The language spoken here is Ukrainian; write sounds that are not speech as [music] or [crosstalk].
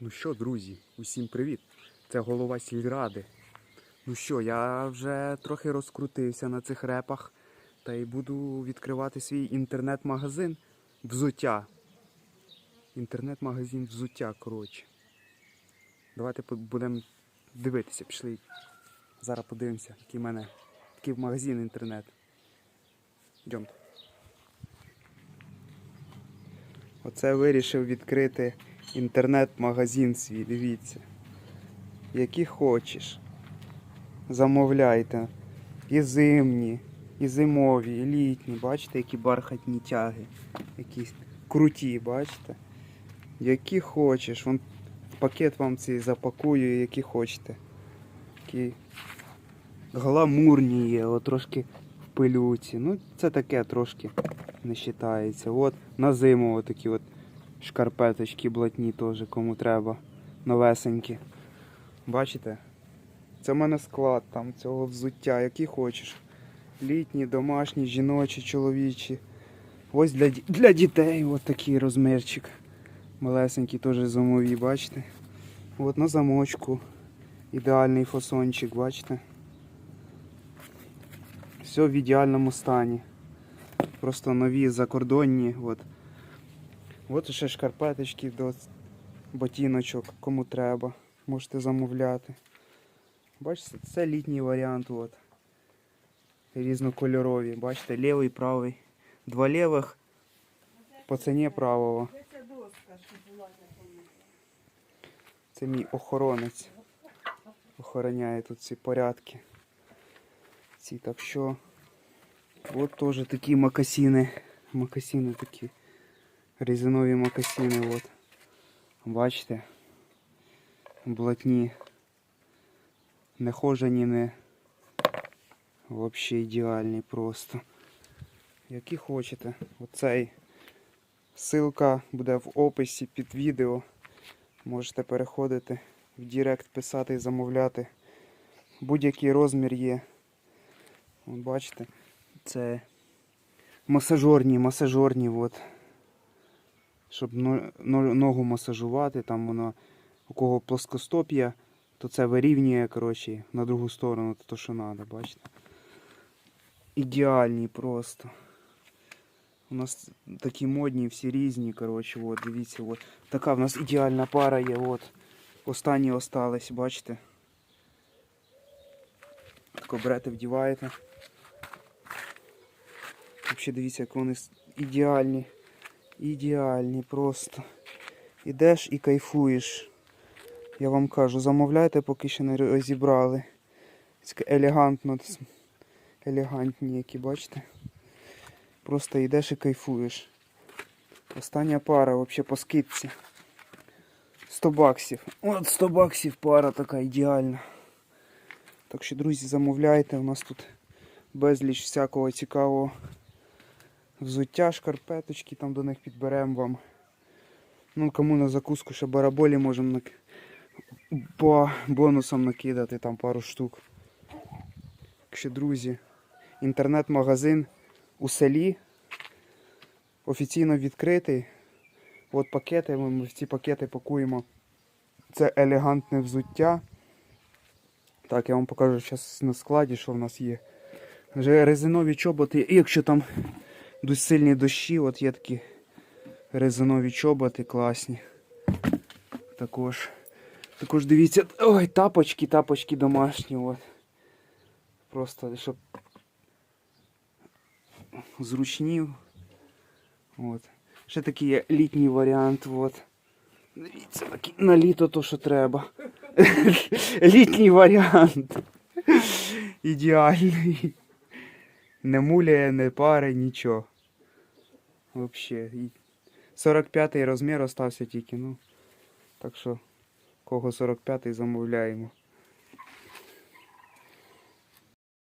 Ну що, друзі, усім привіт! Це голова сільради. Ну що, я вже трохи розкрутився на цих репах та й буду відкривати свій інтернет-магазин взуття. Інтернет-магазин взуття, коротше. Давайте будемо дивитися, пішли. Зараз подивимося, який в мене такий магазин інтернет. Йдемте. Оце вирішив відкрити інтернет-магазин свій, дивіться. Які хочеш. Замовляйте. І зимні, і зимові, і літні. Бачите, які бархатні тяги. Якісь круті, бачите? Які хочеш. Вон пакет вам цей запакую, які хочете. Такі гламурні є, от трошки в пилюці. Ну, це таке трошки не вважається. От на зиму отакі от шкарпеточки блатні теж, кому треба. Новесенькі. Бачите? Це в мене склад там цього взуття, який хочеш. Літні, домашні, жіночі, чоловічі. Ось для, для дітей от такий розмірчик. Малесенький теж зимові, бачите? От на замочку. Ідеальний фасончик, бачите? Все в ідеальному стані. Просто нові закордонні. От. От ще шкарпеточки до ботиночок, кому треба. Можете замовляти. Бачите, це літній варіант. От. Різнокольорові. Бачите, лівий, правий. Два лівих по ціні правого. Це мій охоронець. Охороняє тут ці порядки. Ці так що. От теж такі макасіни. Макасіни такі. Резинові макасіни. От. Бачите? Блатні. Не хожені, не. Взагалі ідеальні просто. Які хочете. Оцей. Ссылка буде в описі під відео. Можете переходити в Директ, писати і замовляти. Будь-який розмір є. От бачите, це масажорні, масажорні, от. Щоб но- но- ногу масажувати, там воно у кого плоскостоп'я, то це вирівнює, коротше, на другу сторону, то, то що треба, бачите. Ідеальні просто. У нас такі модні, всі різні, коротше, от, дивіться, от. Така в нас ідеальна пара є, от. Останні остались, бачите? Тако берете, вдіваєте. Взагалі дивіться, як вони ідеальні. Ідеальні просто. Ідеш і кайфуєш. Я вам кажу, замовляйте, поки ще не розібрали. Елегантно. Елегантні, які, бачите? Просто йдеш і кайфуєш. Остання пара взагалі по скидці. 100 баксів. От 100 баксів пара така ідеальна. Так що, друзі, замовляйте. У нас тут безліч всякого цікавого взуття, шкарпеточки, там до них підберемо вам. Ну, кому на закуску ще бараболі можемо нак... по бонусам накидати там пару штук. Так що, друзі, інтернет-магазин у селі офіційно відкритий. От пакети, ми в ці пакети пакуємо. Це елегантне взуття. Так, я вам покажу зараз на складі, що в нас є. Вже резинові чоботи, і якщо там сильні дощі, от є такі резинові чоботи класні. Також. Також дивіться, ой, тапочки, тапочки домашні. От. Просто щоб зручні. От. Ще такий є літній варіант. От. Дивіться, такий на літо то, що треба. [laughs] Літній варіант. Ідеальний. Не муляє, не пари, нічого. Взагалі. 45 розмір остався тільки, ну. Так що, кого 45 замовляємо.